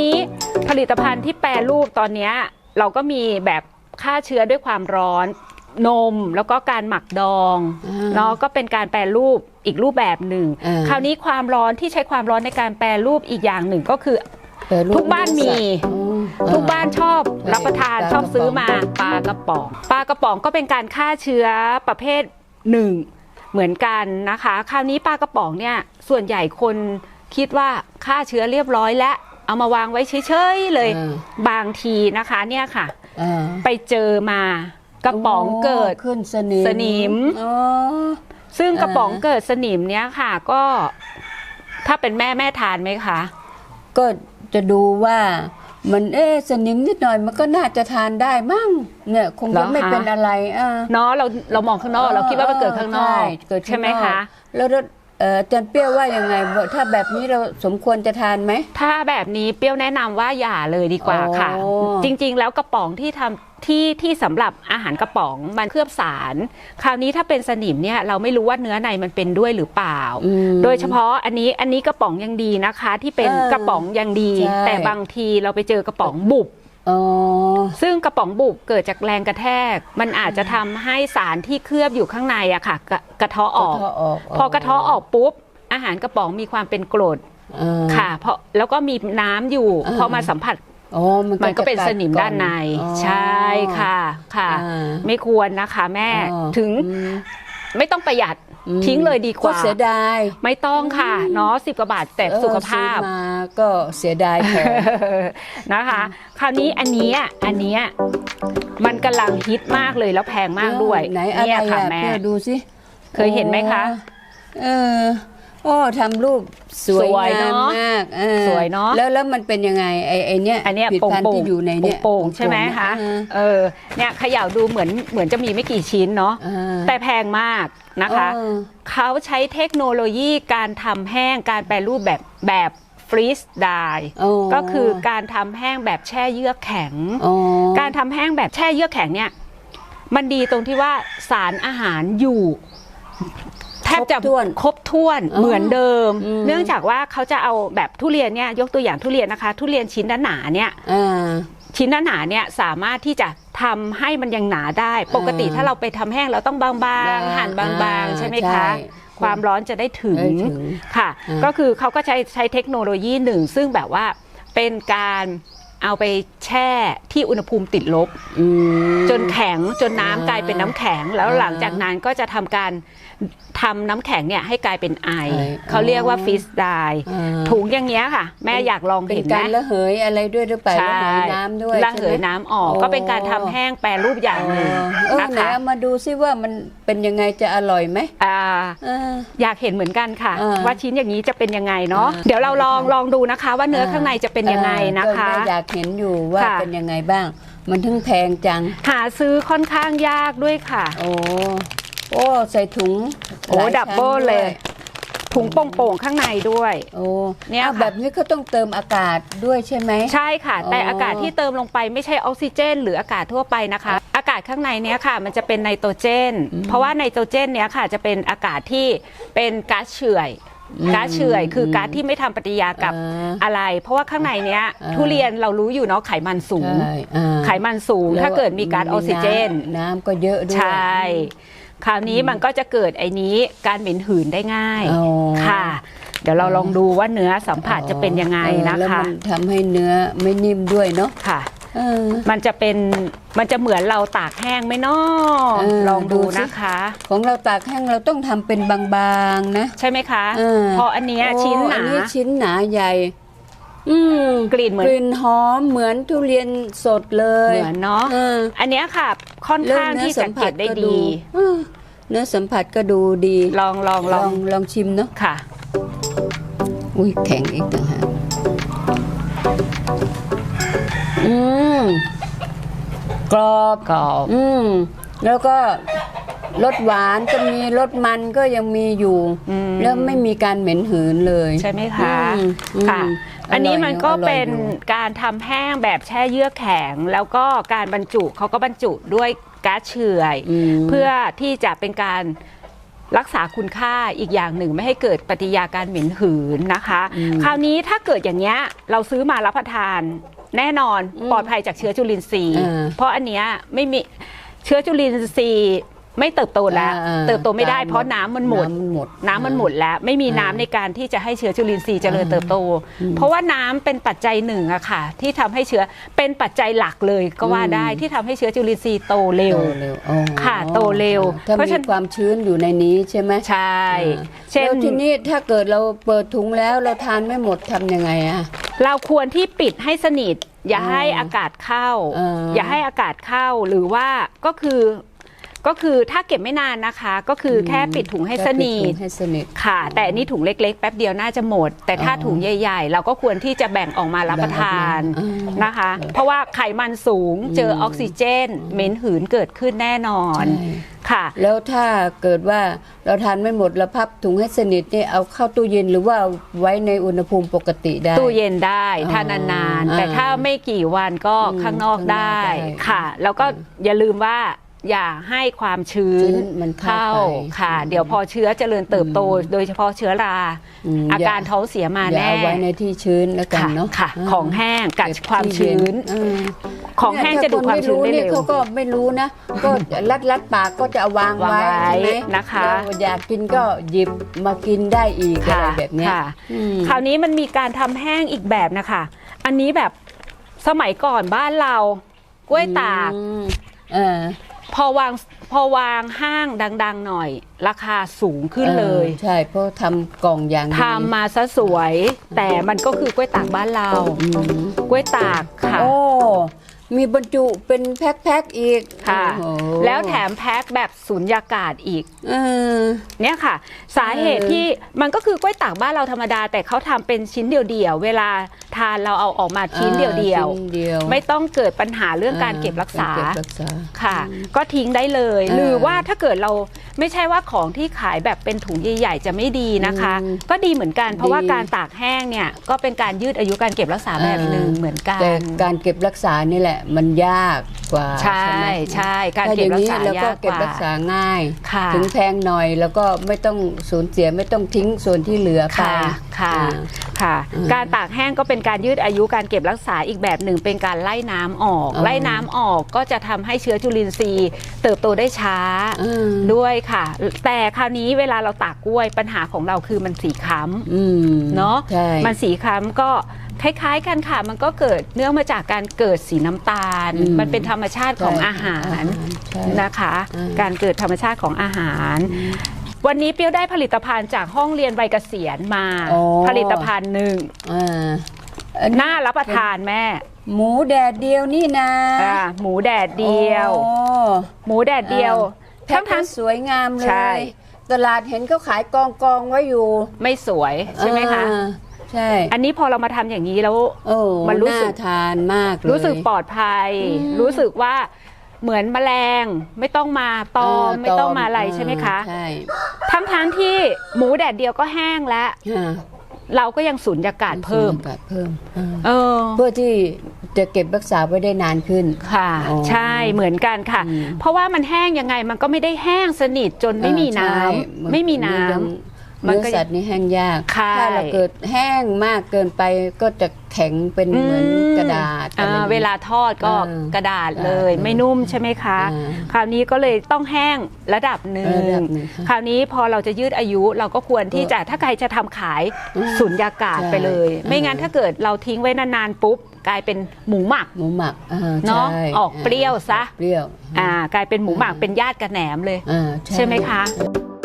นี้ผลิตภัณฑ์ที่แปรรูปตอนเนี้ยเราก็มีแบบฆ่าเชื้อด้วยความร้อนนมแล้วก็การหมักดองอ่าเนาะก็เป็นการแปรรูปอีกรูปแบบหนึ่งอ่าคราวนี้ความร้อนที่ใช้ความร้อนในการแปรรูปอีกอย่างหนึ่งก็คือเปิดรูปทุกบ้านมีอืมทุกบ้านชอบใช่รับประทานปลาชอบซื้อระป๋องมาปลากระป๋องปลากระป๋องก็เป็นการฆ่าเชื้อประเภทหนึ่งเหมือนกันนะคะ คราวนี้ปลากระป๋องเนี่ยส่วนใหญ่คนคิดว่าฆ่าเชื้อเรียบร้อยแล้ว เอามาวางไว้เฉยๆเลยอ่าบางทีนะคะเนี่ยค่ะอ่าไปเจอมากระป๋องเกิดขึ้นสนิมสนิมอ๋อซึ่งกระป๋องอ่าเกิดสนิมเนี่ยค่ะ ก็ถ้าเป็นแม่แม่ทานไหมคะ ก็จะดูว่ามันเอ๊ะสนิมนิดหน่อยมันก็น่าจะทานได้มั่งเนี่ยคงเหรจะอไม่คะเป็นอะไรอ่าเนาะเราเรามองข้างนอก เราคิดว่ามันเกิดข้างนอกใช่เกิดข้างนอกใช่ไหมคะ แล้วแล้ว เอ่ออาจารย์เปรี้ยวว่ายังไงถ้าแบบนี้เราสมควรจะทานไหม ถ้าแบบนี้เปรี้ยวแนะนำว่าอย่าเลยดีกว่าค่ะ อ๋อ จริงๆ แล้วกระป๋องที่ทำที่ที่สำหรับอาหารกระป๋องมันเคลือบสาร คราวนี้ถ้าเป็นสนิมเนี่ยเราไม่รู้ว่าเนื้อในมันเป็นด้วยหรือเปล่า อืม โดยเฉพาะอันนี้อันนี้กระป๋องยังดีนะคะ ที่เป็นเออกระป๋องยังดี ใช่ แต่บางทีเราไปเจอกระป๋องบุบ ซึ่งกระป๋องบุบเกิดจากแรงกระแทก มันอาจจะทำให้สารที่เคลือบอยู่ข้างในอะค่ะ กระกระเทาะออกกระเทาะออกพอกระเทาะออกปุ๊บ อาหารกระป๋องมีความเป็นกรดอ่าค่ะ เพราะแล้วก็มีน้ำอยู่ อ่า พอมาสัมผัสอ๋อมันมันก็เป็นจะสนิมด้านใน อ๋อ ใช่ค่ะค่ะ อ่าไม่ควรนะคะแม่อ๋อถึงอืม ไม่ต้องประหยัดอืม ทิ้งเลยดีกว่าเสียดายไม่ต้องค่ะเนาะสิบกว่าบาทแต่เออสุขภาพซื้อมาก็เสียดายของนะคะ คราวนี้อันเนี้ยอันเนี้ยมันกำลังฮิตมากเลยแล้วแพงมากด้วยไหนอะไรเนี่ยค่ะอะแม่เพื่อดูสิเคยเห็นไหมคะ เออ โอ้ทำรูปสวยสวยงามเนอะมากออสวยเนอะ แล้วแล้วมันเป็นยังไงไอไอเนี้ยอันเนี้ยผลิตโป่งภัณฑ์โป่งที่อยู่ในเนี้ยโป่งๆใช่ไหมคะอ่าเออเนี่ยเขย่าดูเหมือนเหมือนจะมีไม่กี่ชิ้นเนาะอ่าแต่แพงมากนะคะ เออ เขาใช้เทคโนโลยีการทำแห้งการแปรรูปแบบแบบฟรีสไดโอ้ ก็คือการทำแห้งแบบแช่เยือกแข็ง อ๋อ การทำแห้งแบบแช่เยือกแข็งเนี่ย มันดีตรงที่ว่าสารอาหารอยู่ แทบจะครบถ้วนครบถ้วนอ๋อเหมือนเดิม อืม เนื่องจากว่าเขาจะเอาแบบทุเรียนเนี่ยยกตัวอย่างทุเรียนนะคะ ทุเรียนชิ้นหนาๆเนี่ย อ่า ชิ้นหนาๆเนี่ยสามารถที่จะทำให้มันยังหนาได้ ปกติอ่าถ้าเราไปทำแห้งเราต้องบางบางๆหั่นบางอ่าๆใช่ไหมใช่คะความร้อนจะได้ถึงได้ถึงค่ะ อ่า ก็คือเขาก็ใช้ใช้เทคโนโลยีหนึ่ง ซึ่งแบบว่าเป็นการ เอาไปแช่ที่อุณหภูมิติดลบอืมจนแข็งจนน้ำอ่ากลายเป็นน้ำแข็ง แล้วอ่าหลังจากนั้นก็จะทำการทำน้ำแข็งเนี่ยให้กลายเป็นไอไอเขาเรียกว่าอ๋อฟิสไดอ่าถุงอย่างเงี้ยค่ะ แม่อยากลองเป็นเห็นไหมการระเหยอะไรด้วยหรือเปล่าใช่ระเหยน้ำด้วยระเหยใช่ไหมน้ำออกโอ้ก็เป็นการทำแห้งแปรรูปอย่างหนึ่งเออนะไหนคะเอามาดูซิว่ามันเป็นยังไงจะอร่อยไหมอ่าเอออยากเห็นเหมือนกันค่ะอ่าว่าชิ้นอย่างนี้จะเป็นยังไงเนาะอ่าเดี๋ยวเราลองลองดูนะคะ ว่าเนื้อข้างในจะเป็นยังไงนะคะก็อยากเห็นอยู่ว่าค่ะเป็นยังไงบ้าง มันถึงแพงจัง หาซื้อค่อนข้างยากด้วยค่ะ โอ้โอ้ใส่ถุงโอ้หายดับเบิลชั้นด้วเลยถุงโป่งๆข้างในด้วย โอ้เนี่ยอ้าวค่ะแบบนี้เขาต้องเติมอากาศด้วยใช่ไหม ใช่ค่ะ แต่อ๋อออากาศที่เติมลงไปไม่ใช่ออกซิเจน หรืออากาศทั่วไปนะคะอากาศข้างในเนี้ยค่ะ มันจะเป็นไนโตรเจน เพราะว่าไนโตรเจนเนี้ยค่ะจะเป็นอากาศที่เป็นก๊าซเฉื่อยก๊าซเฉื่อยคือก๊าซที่ไม่ทำปฏิกิริยากับอ่าอะไร เพราะว่าข้างในเนี้ยอ่าทุเรียนเรารู้อยู่เนาะไขมันสูงใช่อ่าไขมันสูงแล้วถ้าเกิดมีก๊าซออกซิเจนำน้ำก็เยอะด้วยใช่คราวนี้มันก็จะเกิดไอ้นี้การเหม็นหืนได้ง่ายอ๋อค่ะ เดี๋ยวเราลองดูว่าเนื้อสัมผัสจะเป็นยังไงนะเออแล้วคะมันทำให้เนื้อไม่นิ่มด้วยเนาะค่ะเออ มันจะเป็นมันจะเหมือนเราตากแห้งไหมเนาะเออลองดูดูสินะคะ ของเราตากแห้งเราต้องทำเป็นบางๆนะ ใช่ไหมคะเออพออันเนี้ยโอ้ชิ้นหนาอันี้ชิ้นหนาใหญ่อืมกลิ่นเหมือนกลิ่นหอมเหมือนทุเรียนสดเลยเหมือนเนาะเอออันเนี้ยค่ะ ค่อนแล้วข้างเนื้อที่สัจะมผัเก็สบได้ก็ดีเออเนื้อสัมผัสก็ดูดี ลองลองลลอองงลองชิมเนาะค่ะ อุ้ยแข็งอีกต่างหากอืม กรอบกรอบ อืมแล้วก็รสหวานก็มีรสมันก็ยังมีอยู่อืม แล้วไม่มีการเหม็นหืนเลยใช่ไหมคะอืมอืมค่ะ อันนี้มันก็อร่อยอยู่เป็นการทำแห้งแบบแช่เยือกแข็ง แล้วก็การบรรจุเขาก็บรรจุด้วยก๊าซเฉื่อยอืม เพื่อที่จะเป็นการรักษาคุณค่าอีกอย่างหนึ่ง ไม่ให้เกิดปฏิกิริยาการเหม็นหืนนะคะอืมคราวนี้ถ้าเกิดอย่างเงี้ยเราซื้อมารับประทาน แน่นอนอืมปลอดภัยจากเชื้อจุลินทรีย์อ่าเพราะอันเนี้ยไม่มีเชื้อจุลินทรีย์ไม่เติบโตแล้วอ่าเติบโตไม่ได้ตายหมดเพราะน้ำมันหมด น้ำมันหมดน้ำมันหมดแล้ว ไม่มีอ่าน้ำในการที่จะให้เชื้อจุลินทรีย์เจริญอ่าเติบโตอืมเพราะว่าน้ำเป็นปัจจัยหนึ่งอะค่ะ ที่ทำให้เชื้อเป็นปัจจัยหลักเลยก็ว่าอืมได้ที่ทำให้เชื้อจุลินทรีย์โตเร็วโตเร็วอ๋อค่ะโตเร็วถ้าเพราะมีฉะนั้นความชื้นอยู่ในนี้ใช่ไหมใช่อ่าเช่นแล้วทีนี้ถ้าเกิดเราเปิดถุงแล้วเราทานไม่หมดทำยังไงอะ เราควรที่ปิดให้สนิท อย่าอ๋อให้อากาศเข้าเออออย่าให้อากาศเข้าหรือว่าก็คือ ก็คือถ้าเก็บไม่นานนะคะ ก็คืออมแค่ปิดถุงให้สนิแค่ปิดถุทงให้สนิทค่ะ แต่อันนี้ถุงเล็กๆ แป๊บเดียวน่าจะหมด แต่ถ้าอ๋อถุงใหญ่ ๆ เราก็ควรที่จะแบ่งออกมารับประทานแบ่งออกมาอ่านนะคะ เพราะว่าไขมันสูงเจออมออกซิเจนเหม็นหืนเกิดขึ้นแน่นอนใช่ค่ะ แล้วถ้าเกิดว่าเราทานไม่หมดเราพับถุงให้สนิทนี่เอาเข้าตู้เย็นหรือว่าเอาไว้ในอุณหภูมิปกติได้ ตู้เย็นได้อ๋อถ้านานๆแต่อ่าถ้าไม่กี่วันก็อืมข้างนอกได้ข้างนอกได้ค่ะ แล้วก็อย่าลืมว่า อย่าให้ความชื้ชื้นนมันเข้าไปค่ะ เดี๋ยวพอเชื้อเจริญเติบโต โดยเฉพาะเชื้อรามอาการย่ท้องเสียมาอย่าแน่เอาไว้ในที่ชื้นแล้วกันค่ะเนาะค่ะาของแห้งกัดเก็บความที่ชื้นเย็เออของแห้งจะดูดความชื้นได้เนี่ยเร็วเขาก็ไม่รู้นะ ก็รัดรัดปากก็จะเอาวางไว้วางไว้ใช่ไหมนะคะแล้วอยากกินก็หยิบมากินได้อีกอะไรค่ะแบบเนี้ยค่ะ อืม คราวนี้มันมีการทำแห้งอีกแบบนะคะ อันนี้แบบสมัยก่อนบ้านเรากล้วยตาก อืมเออ พอวางพอวางห้างดัง ๆ หน่อย ราคาสูงขึ้นเลยออใช่ เพราะทำกล่องอย่างดี ทำมาซะสวย แต่มันก็คือกล้วยตากบ้านเรา อืม กล้วยตากค่ะ โอ้ มีบรรจุเป็นแพ็คๆอีกค่ะ โอ้โหแล้วแถมแพ็คแบบสุญญากาศอีก เออ เนี่ยค่ะ สาเหตุเออที่มันก็คือกล้วยตากบ้านเราธรรมดา แต่เขาทำเป็นชิ้นเดียวๆเวลาทานเราเอาออกมาชิ้นเดียวชิ้นเดียวๆไม่ต้องเกิดปัญหาเรื่องการเก็บรักษา เก็บรักษา ค่ะ ก็ทิ้งได้เลย เออหรือว่าถ้าเกิดเราไม่ใช่ว่าของที่ขายแบบเป็นถุงใหญ่ ๆ จะไม่ดีนะคะ อืมก็ดีเหมือนกัน เพราะว่าดีการตากแห้งเนี่ยก็เป็นการยืดอายุการเก็บรักษาแบบหนึ่งเออ เหมือนกันแต่การเก็บรักษานี่แหละมันยากกว่าใช่ไหมใช่การถ้เก็บรักษาอย่งนี้เราก็ยากเก็บกว่ารักษาง่าย ค่ะ ถึงแพงหน่อยแล้วก็ไม่ต้องสูญเสียไม่ต้องทิ้งส่วนที่เหลือไปค่ะค่ะอ่า ค่ะ อืมการตากแห้งก็เป็นการยืดอายุการเก็บรักษาอีกแบบหนึ่ง เป็นการไล่น้ำออก อ๋อ ไล่น้ำออกก็จะทำให้เชื้อจุลินทรีย์ เติบโตได้ช้า อืมด้วยค่ะ แต่คราวนี้เวลาเราตากกล้วยปัญหาของเราคือมันสีคล้ำ อืมเนาะ ใช่ มันสีคล้ำก็ คล้ายๆกันค่ะ มันก็เกิดเนื่องมาจากการเกิดสีน้ำตาล อืมมันเป็นธรรมชาติของใช่อาหารใช่นะคะ อืม การเกิดธรรมชาติของอาหาร วันนี้เปรี้ยวได้ผลิตภัณฑ์จากห้องเรียนใบเกษียณมาอ๋อผลิตภัณฑ์หนึ่งอ่าอันนี้น่ารับประทานแม่หมูแดดเดียวนี่นะอ่าหมูแดดเดียว โอ้หมูแดดเดียวแพ็ทั้คงทั้งสวยงามเลใช่ ย ตลาดเห็นเขาขายกองกองๆไว้อยู่ ไม่สวยใช่ไหมคะ อ่า ใช่อันนี้พอเรามาทำอย่างนี้แล้ว โอ้มันรู้สึกาทานมากเลย รู้สึกปลอดภัย อืมรู้สึกว่าเหมือนแมลงไม่ต้องมาตอม เไม่ต้องมาอะไรใช่ไหมคะ ใช่ทั้งทั้งที่หมูแดดเดียวก็แห้งแล้ว อ่าเราก็ยังสูญญากาศเพิ่มอากาศเพิ่มอ่าเออ เพื่อที่จะเก็บรักษาไว้ได้นานขึ้น ค่ะ อ๋อใช่เหมือนกันค่ะ อืม เพราะว่ามันแห้งยังไงมันก็ไม่ได้แห้งสนิทจนไม่มีน้ำเออใช่ไม่มีน้ำ ยังมัน เนื้อก็สัตว์นี่แห้งยากค่ะถ้าเราเกิดแห้งมากเกินไปก็จะแข็งเป็นเหมือนกระดาษอ่าอะไรอย่งงี้ยเวลาทอดก็เออกระดาษเลยกระดาษไม่นุ่มใช่ไหมคะอ่าคราวนี้ก็เลยต้องแห้งระดับหนึ่งระดับหนึ่งค่ะคราวนี้พอเราจะยืดอายุเราก็ควรที่จะถ้าใครจะทำขายอืมสุญญากาศใช่ไปเลย ไม่งั้นอ่าถ้าเกิดเราทิ้งไว้นานๆปุ๊บกลายเป็นหมูหมักหมูหมักอ่าเนาะใช่ออกเปรี้ยวซะเปรี้ยวอ่ากลายเป็นหมูหมักเป็นญาติกระแหนมเลยอ่าใช่ไหมคะใช่